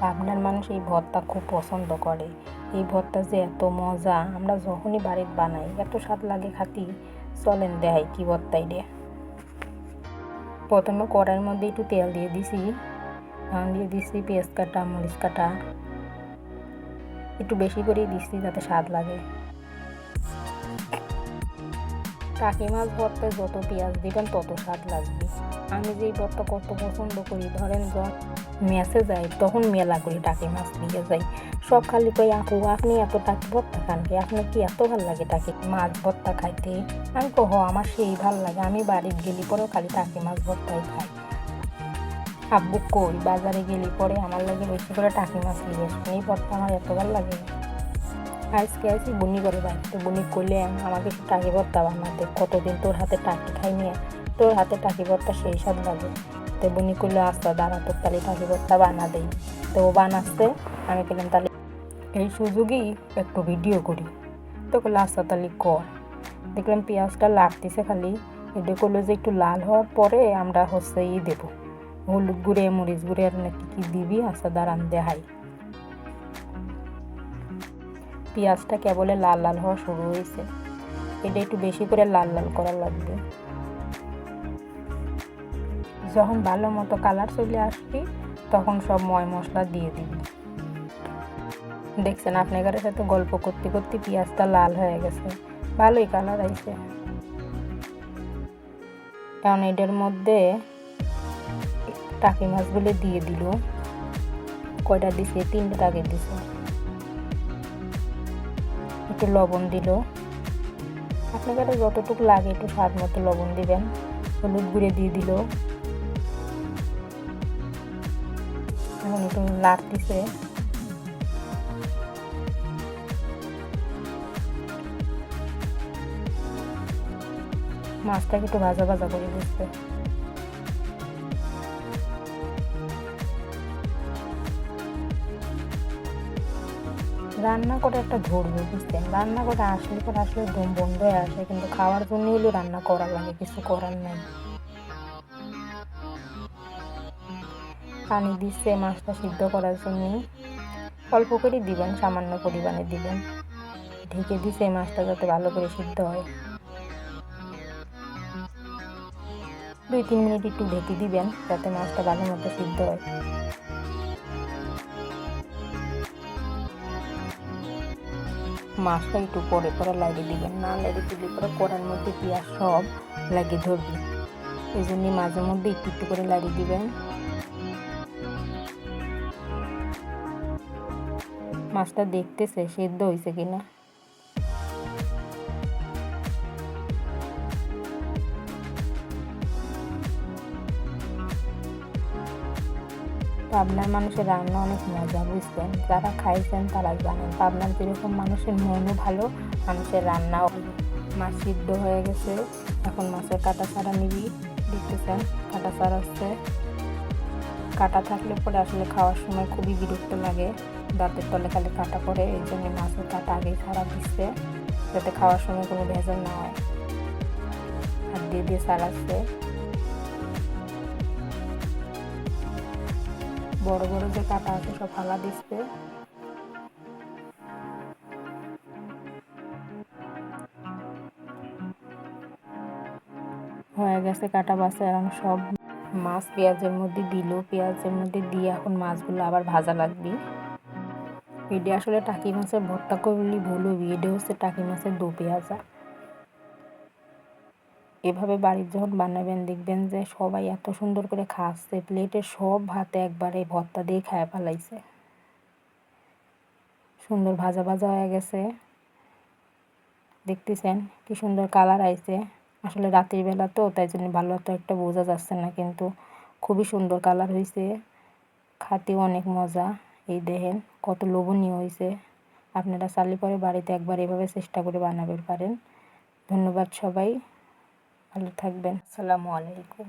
পাবনার মানুষ এই ভর্তা খুব পছন্দ করে। এই ভর্তা যে এত মজা, আমরা যখনই বাড়িতে বানাই, এত স্বাদ লাগে খাতি। চলেন দেখাই কি ভর্তাই রে প্রথমে কড়াইয়ের মধ্যে একটু তেল দিয়ে দিছি। ধান দিয়ে দিছি পেঁয়াজ কাটা, মরিচ কাটা। একটু বেশি করেই দিচ্ছি যাতে স্বাদ লাগে। টাকি মাছ ভর্তায় যত পেঁয়াজ দিবেন তত স্বাদ লাগবে। আমি যেই ভর্তা কত পছন্দ করি, ধরেন যখন মেসে যাই, তখন মেলা করি টাকি মাছ দিয়ে যাই। সব খালি কই, আপু, আপনি এত টাকি ভর্তা খান কি? আপনার কি এত ভালো লাগে টাকি মাছ ভর্তা খাইতে? আমি কহ আমার সেই ভালো লাগে। আমি বাড়ির গেলি পরেও খালি টাকি মাছ ভর্তাই খাই। আব্বু কই, বাজারে গেলি পরে আমার লাগে বেশি করে টাকি মাছ নিয়ে আসবেন এই ভর্তা আমার এত ভালো লাগে আজকে আছি বুনি করে বাড়িতে। বুনি করলে আমাকে টাকি ভর্তা বানাতে, কতদিন তোর হাতে টাকি খাই নিয়ে তোর হাতে টাকি ভর্তা সেই সব লাগে। তো বুনি করলে আস্তে দাঁড়া, তোর তাহলে টাকি ভর্তা বানা দেই। তো ও বানাচ্ছে, আমি বললাম তাহলে এই সুযোগেই একটু ভিডিও করি। তো করলে আস্তে তাহলে কর। দেখলাম পেঁয়াজটা লাগতেছে খালি। এটা করল যে একটু লাল হওয়ার পরে আমরা হচ্ছে ই দেবো। হলুদ গুঁড়ে, মরিচ গুঁড়ে আর নাকি কি দিবি? আস্তে দাঁড়ান, দেখাই। পেঁয়াজটা কেবলে লাল লাল হওয়া শুরু হয়েছে। এটা একটু বেশি করে লাল লাল করা লাগবে। যখন ভালো মতো কালার চলে আসবি, তখন সব ময় মশলা দিয়ে দিবি। দেখছেন, আপনার সাথে গল্প করতে করতে পেঁয়াজটা লাল হয়ে গেছে। ভালোই কালার আইছে। কারণ এটার মধ্যে টাকি মাছগুলো দিয়ে দিল। কয়টা দিছে? তিনটে টাকি দিছে। একটু লবণ দিল। আপনাদের যতটুকু লাগে একটু স্বাদ মতো লবণ দিবেন। হলুদ গুঁড়ে দিয়ে দিল। একটু লাগতেছে মাছটাকে একটু ভাজা ভাজা করে দিচ্ছে রান্না করে একটা ধরবে বুঝতেন রান্না করে আসলে পরে আসলে দম বন্ধ হয়ে আসে, কিন্তু খাওয়ার জন্য হলো রান্না করা লাগে, কিছু করার নেই। পানি দিচ্ছে মাছটা সিদ্ধ করার জন্য। অল্প করে দিবেন, সামান্য পরিমাণে দিবেন। ঢেকে দিছে মাছটা যাতে ভালো করে সিদ্ধ হয়। দুই, তিন মিনিট একটু ঢেকে দিবেন, যাতে মাছটা ভালো মতো সিদ্ধ হয়। মাছটা একটু পরে পরে লাগিয়ে দিবেন, না লাগিয়ে দিলে পরে কড়ার মধ্যে পেঁয়াজ সব লাগিয়ে ধরবে এই জন্য মাঝে মধ্যে একটু একটু করে লাগিয়ে দিবেন। মাছটা দেখতেছে, সেদ্ধ হয়েছে কিনা? পাবনার মানুষের রান্না অনেক মজা, বুঝছেন? যারা খাইছেন তারা জানেন, পাবনার যেরকম মানুষের মনও ভালো, মানুষের রান্নাও মাছ সিদ্ধ হয়ে গেছে, এখন মাছের কাটা ছাড়া নিবি, দেখতেছেন? কাটা ছাড়াচ্ছে কাটা থাকলে পরে আসলে খাওয়ার সময় খুবই বিরক্ত লাগে। দাঁতের তলে খালি কাটা পড়ে, এই জন্য মাছের কাটা আগেই খারাপ দিচ্ছে, যাতে খাওয়ার সময় কোনো ভেজাল না হয়। আর দিয়ে দিয়ে ছাড়াচ্ছে বড় বড় যে কাটা আছে সব ফালা দিচ্ছে। হয়ে গেছে কাটা বাসে এখন সব মাছ পেঁয়াজের মধ্যে দিল, পেঁয়াজের মধ্যে দিয়ে এখন মাছগুলো আবার ভাজা লাগবে। এটা আসলে টাকি মাছের ভর্তা করলে ভুল হবি হচ্ছে টাকি মাছের দো পেঁয়াজা। এভাবে বাড়ির যখন বানাবেন, দেখবেন যে সবাই এত সুন্দর করে খাচ্ছে প্লেটে সব ভাতে একবারে ভর্তা দিয়ে খায় ফেলাইছে। সুন্দর ভাজা ভাজা হয়ে গেছে। দেখতেছেন কি সুন্দর কালার আইছে। আসলে রাতের বেলা তো, তাই জন্য ভালো তো একটা বোঝা যাচ্ছে না, কিন্তু খুবই সুন্দর কালার হয়েছে খাতেও অনেক মজা। এই দেখেন কত লোভনীয় হয়েছে আপনারা চালি পরে বাড়িতে একবার এভাবে চেষ্টা করে বানাবে পারেন। ধন্যবাদ সবাই। ভালো থাকবেন। আসসালামু আলাইকুম।